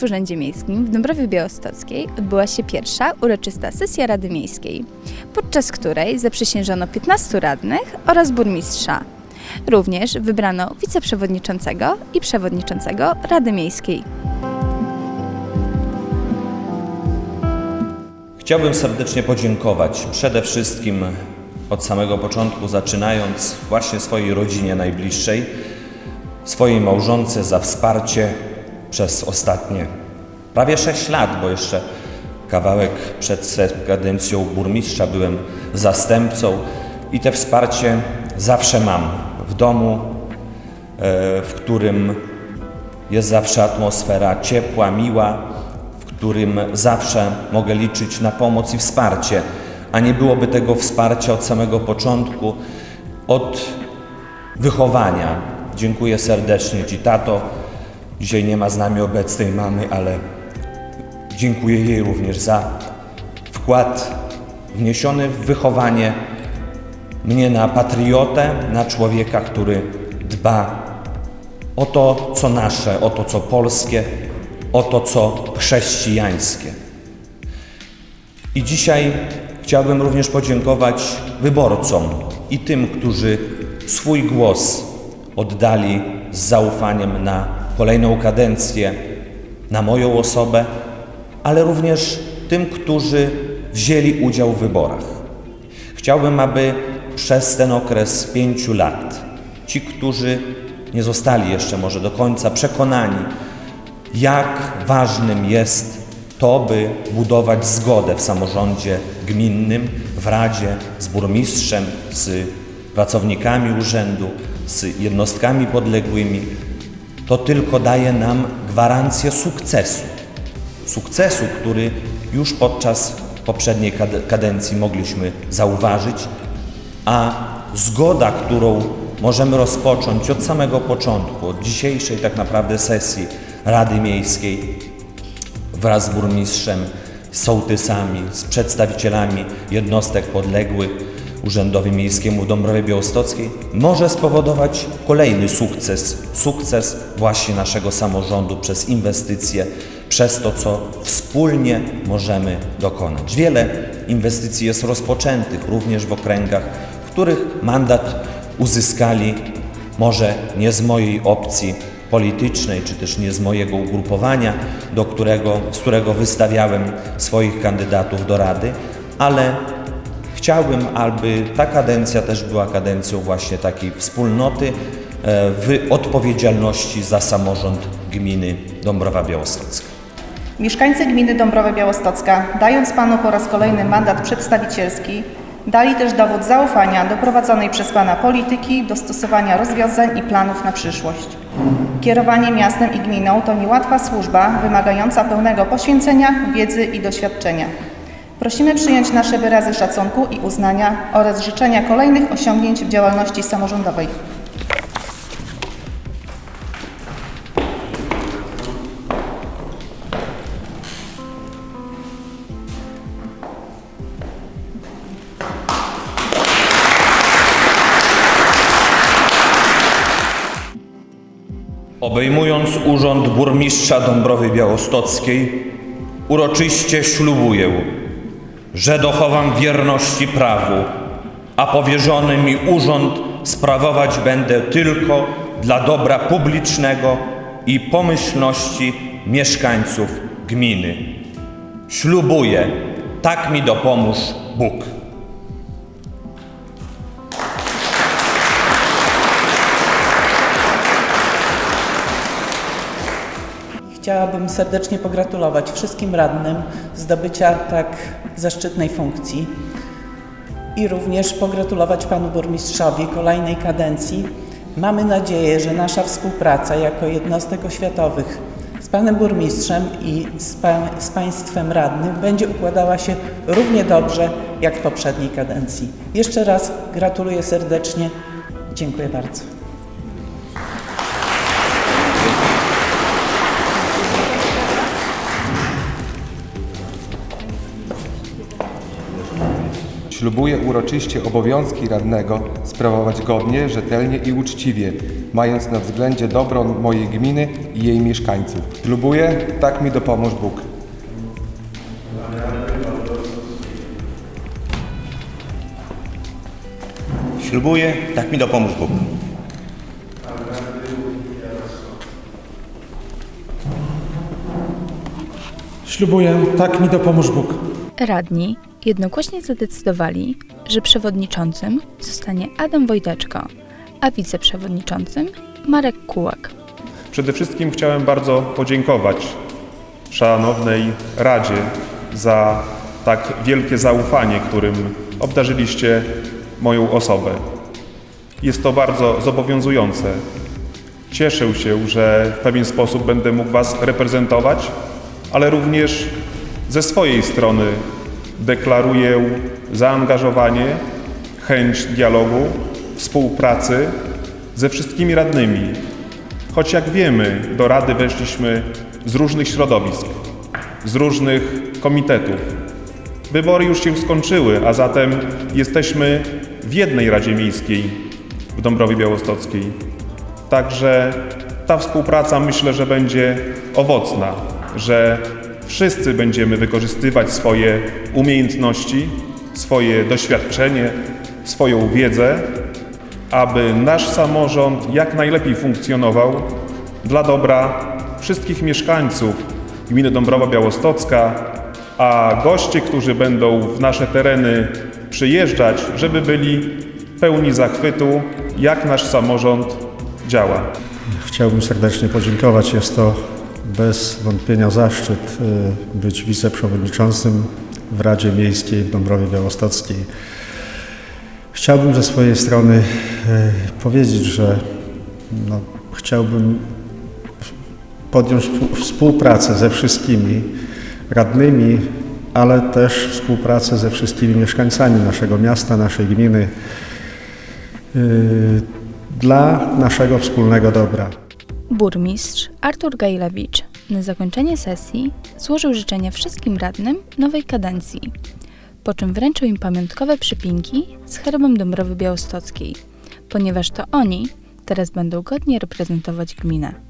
w Urzędzie Miejskim w Dąbrowie Białostockiej odbyła się pierwsza uroczysta sesja Rady Miejskiej, podczas której zaprzysiężono 15 radnych oraz burmistrza. Również wybrano wiceprzewodniczącego i przewodniczącego Rady Miejskiej. Chciałbym serdecznie podziękować przede wszystkim od samego początku, zaczynając właśnie swojej rodzinie najbliższej, swojej małżonce za wsparcie przez ostatnie prawie 6 lat, bo jeszcze kawałek przed kadencją burmistrza byłem zastępcą i te wsparcie zawsze mam w domu, e, w którym jest zawsze atmosfera ciepła, miła, w którym zawsze mogę liczyć na pomoc i wsparcie, a nie byłoby tego wsparcia od samego początku, od wychowania. Dziękuję serdecznie Ci, tato. Dzisiaj nie ma z nami obecnej mamy, ale dziękuję jej również za wkład wniesiony w wychowanie mnie na patriotę, na człowieka, który dba o to, co nasze, o to, co polskie, o to, co chrześcijańskie. I dzisiaj chciałbym również podziękować wyborcom i tym, którzy swój głos oddali z zaufaniem na kolejną kadencję, na moją osobę, ale również tym, którzy wzięli udział w wyborach. Chciałbym, aby przez ten okres pięciu lat ci, którzy nie zostali jeszcze może do końca przekonani, jak ważnym jest to, by budować zgodę w samorządzie gminnym, w radzie, z burmistrzem, z pracownikami urzędu, z jednostkami podległymi, to tylko daje nam gwarancję sukcesu. Sukcesu, który już podczas poprzedniej kad- kadencji mogliśmy zauważyć, a zgoda, którą możemy rozpocząć od samego początku, od dzisiejszej tak naprawdę sesji Rady Miejskiej wraz z burmistrzem, sołtysami, z przedstawicielami jednostek podległych Urzędowi Miejskiemu w Dąbrowie Białostockiej może spowodować kolejny sukces, sukces właśnie naszego samorządu przez inwestycje, przez to, co wspólnie możemy dokonać. Wiele inwestycji jest rozpoczętych również w okręgach, w których mandat uzyskali może nie z mojej opcji politycznej, czy też nie z mojego ugrupowania, do którego, z którego wystawiałem swoich kandydatów do Rady, ale chciałbym, aby ta kadencja też była kadencją właśnie takiej wspólnoty e, w odpowiedzialności za samorząd gminy Dąbrowa Białostocka. Mieszkańcy gminy Dąbrowa Białostocka, dając Panu po raz kolejny mandat przedstawicielski, dali też dowód zaufania do prowadzonej przez Pana polityki, dostosowania rozwiązań i planów na przyszłość. Kierowanie miastem i gminą to niełatwa służba wymagająca pełnego poświęcenia, wiedzy i doświadczenia. Prosimy przyjąć nasze wyrazy szacunku i uznania oraz życzenia kolejnych osiągnięć w działalności samorządowej. Obejmując urząd burmistrza Dąbrowy Białostockiej, uroczyście ślubuję, że dochowam wierności prawu, a powierzony mi urząd sprawować będę tylko dla dobra publicznego i pomyślności mieszkańców gminy. Ślubuję, tak mi dopomóż Bóg. Chciałabym serdecznie pogratulować wszystkim radnym zdobycia tak zaszczytnej funkcji i również pogratulować panu burmistrzowi kolejnej kadencji. Mamy nadzieję, że nasza współpraca jako jednostek oświatowych z panem burmistrzem i z, pa, z państwem radnym będzie układała się równie dobrze jak w poprzedniej kadencji. Jeszcze raz gratuluję serdecznie. Dziękuję bardzo. Ślubuję uroczyście obowiązki radnego sprawować godnie, rzetelnie i uczciwie, mając na względzie dobro mojej gminy i jej mieszkańców. Ślubuję, tak mi dopomóż Bóg. Ślubuję, tak mi dopomóż Bóg. Ślubuję, tak mi dopomóż Bóg. Radni jednogłośnie zadecydowali, że przewodniczącym zostanie Adam Wojteczko, a wiceprzewodniczącym Marek Kułak. Przede wszystkim chciałem bardzo podziękować szanownej Radzie za tak wielkie zaufanie, którym obdarzyliście moją osobę. Jest to bardzo zobowiązujące. Cieszę się, że w pewien sposób będę mógł Was reprezentować, ale również ze swojej strony deklaruję zaangażowanie, chęć dialogu, współpracy ze wszystkimi radnymi, Choć jak wiemy, do Rady weszliśmy z różnych środowisk, z różnych komitetów. Wybory już się skończyły, a zatem jesteśmy w jednej Radzie Miejskiej w Dąbrowie Białostockiej. Także ta współpraca myślę, że będzie owocna, że wszyscy będziemy wykorzystywać swoje umiejętności, swoje doświadczenie, swoją wiedzę aby nasz samorząd jak najlepiej funkcjonował dla dobra wszystkich mieszkańców gminy Dąbrowa Białostocka, a goście, którzy będą w nasze tereny przyjeżdżać, żeby byli pełni zachwytu, jak nasz samorząd działa. Chciałbym serdecznie podziękować. Jest to bez wątpienia zaszczyt y, być wiceprzewodniczącym w Radzie Miejskiej w Dąbrowie Białostockiej. Chciałbym ze swojej strony y, powiedzieć, że no, chciałbym podjąć współ- współpracę ze wszystkimi radnymi, ale też współpracę ze wszystkimi mieszkańcami naszego miasta, naszej gminy y, dla naszego wspólnego dobra. Burmistrz Artur Gajlewicz na zakończenie sesji złożył życzenia wszystkim radnym nowej kadencji, po czym wręczył im pamiątkowe przypinki z herbem Dąbrowy Białostockiej, ponieważ to oni teraz będą godnie reprezentować gminę.